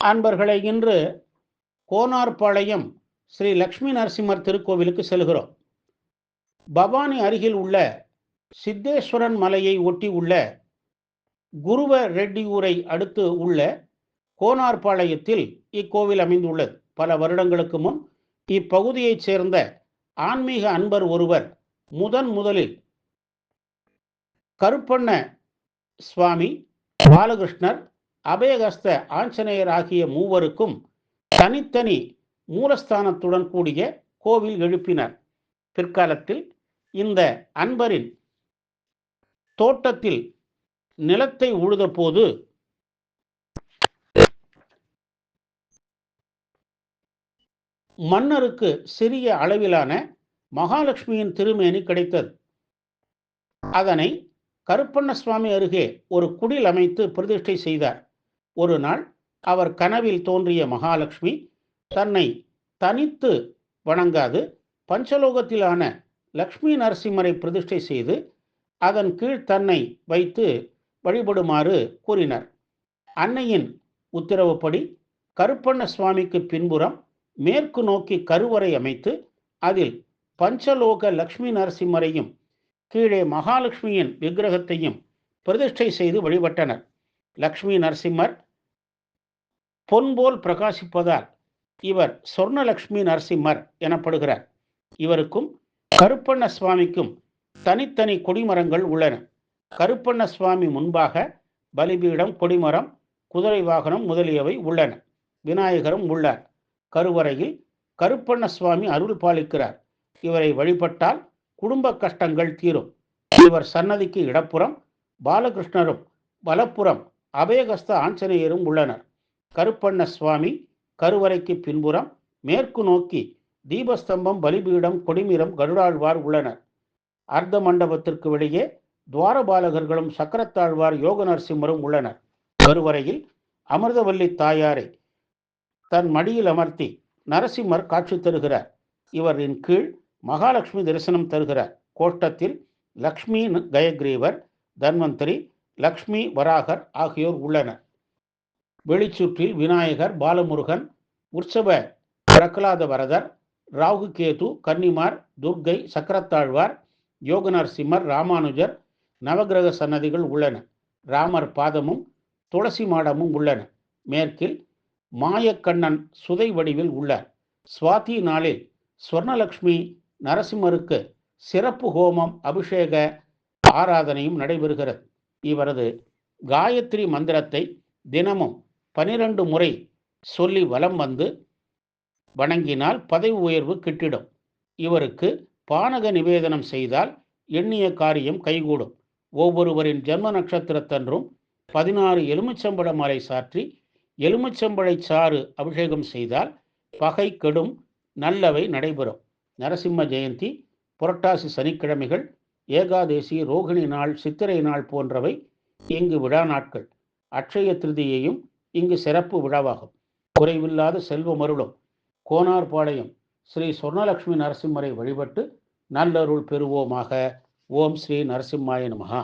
அன்பர்களை இன்று கோனார்பாளையம் ஸ்ரீ லக்ஷ்மி நரசிம்மர் திருக்கோவிலுக்கு செல்கிறோம். பவானி அருகில் உள்ள சித்தேஸ்வரன் மலையை ஒட்டி உள்ள குருவ ரெட்டியூரை அடுத்து உள்ள கோனார்பாளையத்தில் இக்கோவில் அமைந்துள்ளது. பல வருடங்களுக்கு முன் இப்பகுதியைச் சேர்ந்த ஆன்மீக அன்பர் ஒருவர் முதன் முதலில் கருப்பண்ண சுவாமி பாலகிருஷ்ணர் அபயகஸ்த ஆஞ்சநேயர் ஆகிய மூவருக்கும் தனித்தனி மூலஸ்தானத்துடன் கூடிய கோவில் எழுப்பினர். பிற்காலத்தில் இந்த அன்பரின் தோட்டத்தில் நிலத்தை உழுத போது மன்னருக்கு சிறிய அளவிலான மகாலட்சுமியின் திருமேனி கிடைத்தது. அதனை கருப்பண்ண சுவாமி அருகே ஒரு குடில் அமைத்து பிரதிஷ்டை செய்தார். ஒரு நாள் அவர் கனவில் தோன்றிய மகாலட்சுமி தன்னை தனித்து வணங்காது பஞ்சலோகத்திலான லக்ஷ்மி நரசிம்மரை பிரதிஷ்டை செய்து அதன் கீழ் தன்னை வைத்து வழிபடுமாறு கூறினார். அன்னையின் உத்தரவுப்படி கருப்பண்ண சுவாமிக்கு பின்புறம் மேற்கு நோக்கி கருவறை அமைத்து அதில் பஞ்சலோக லக்ஷ்மி நரசிம்மரையும் கீழே மகாலட்சுமியின் விக்கிரகத்தையும் பிரதிஷ்டை செய்து வழிபட்டனர். லக்ஷ்மி நரசிம்மர் பொன்போல் பிரகாசிப்பதால் இவர் சொர்ணலக்ஷ்மி நரசிம்மர் எனப்படுகிறார். இவருக்கும் கருப்பண்ண சுவாமிக்கும் தனித்தனி கொடிமரங்கள் உள்ளன. கருப்பண்ண சுவாமி முன்பாக பலிபீடம் கொடிமரம் குதிரை வாகனம் முதலியவை உள்ளன. விநாயகரும் உள்ளார். கருவறையில் கருப்பண்ண சுவாமி அருள் பாலிக்கிறார். இவரை வழிபட்டால் குடும்ப கஷ்டங்கள் தீரும். இவர் சன்னதிக்கு இடப்புறம் பாலகிருஷ்ணரும் வலப்புறம் அபயகஸ்த ஆஞ்சநேயரும் உள்ளனர். கருப்பண்ண சுவாமி கருவறைக்கு பின்புறம் மேற்கு நோக்கி தீபஸ்தம்பம் பலிபீடம் கொடிமீரம் கருடாழ்வார் உள்ளனர். அர்த்த மண்டபத்திற்கு வெளியே துவாரபாலகர்களும் சக்கரத்தாழ்வார் யோக நரசிம்மரும் உள்ளனர். கருவறையில் அமிர்தவல்லி தாயாரை தன் மடியில் அமர்த்தி நரசிம்மர் காட்சி தருகிறார். இவரின் கீழ் மகாலட்சுமி தரிசனம் தருகிறார். கோஷ்டத்தில் லக்ஷ்மி கயக்ரீவர் தன்வந்தரி லக்ஷ்மி வராகர் ஆகியோர் உள்ளனர். வெளிச்சுற்றில் விநாயகர் பாலமுருகன் உற்சவ பிரகலாத வரதர் ராகு கேது கன்னிமார் துர்கை சக்கரத்தாழ்வார் யோகநரசிம்மர் ராமானுஜர் நவகிரக சன்னதிகள் உள்ளன. ராமர் பாதமும் துளசி மாடமும் உள்ளன. மேற்கில் மாயக்கண்ணன் சுதை வடிவில் உள்ளார். சுவாதி நாளில் ஸ்வர்ணலக்ஷ்மி நரசிம்மருக்கு சிறப்பு ஹோமம் அபிஷேக ஆராதனையும் நடைபெறுகிறது. இவரது காயத்ரி மந்திரத்தை தினமும் பனிரெண்டு முறை சொல்லி வலம் வந்து வணங்கினால் பதவி உயர்வு கிட்டிடும். இவருக்கு பானக நிவேதனம் செய்தால் எண்ணிய காரியம் கைகூடும். ஒவ்வொருவரின் ஜென்ம நட்சத்திரத்தன்றும் பதினாறு எலுமிச்சம்பழ மாலை சாற்றி எலுமிச்சம்பழை சாறு அபிஷேகம் செய்தால் பகை கெடும் நல்லவை நடைபெறும். நரசிம்ம ஜெயந்தி புரட்டாசி சனிக்கிழமைகள் ஏகாதேசி ரோகிணி நாள் சித்திரை நாள் போன்றவை இங்கு விழா நாட்கள். அட்சய திருதியையும் இங்கு சிறப்பு விழாவாகும். குறைவில்லாத செல்வம் அருளும் கோனார்பாளையம் ஸ்ரீ சொர்ணலக்ஷ்மி நரசிம்மரை வழிபட்டு நல்லருள் பெறுவோமாக. ஓம் ஸ்ரீ நரசிம்மாய நமகா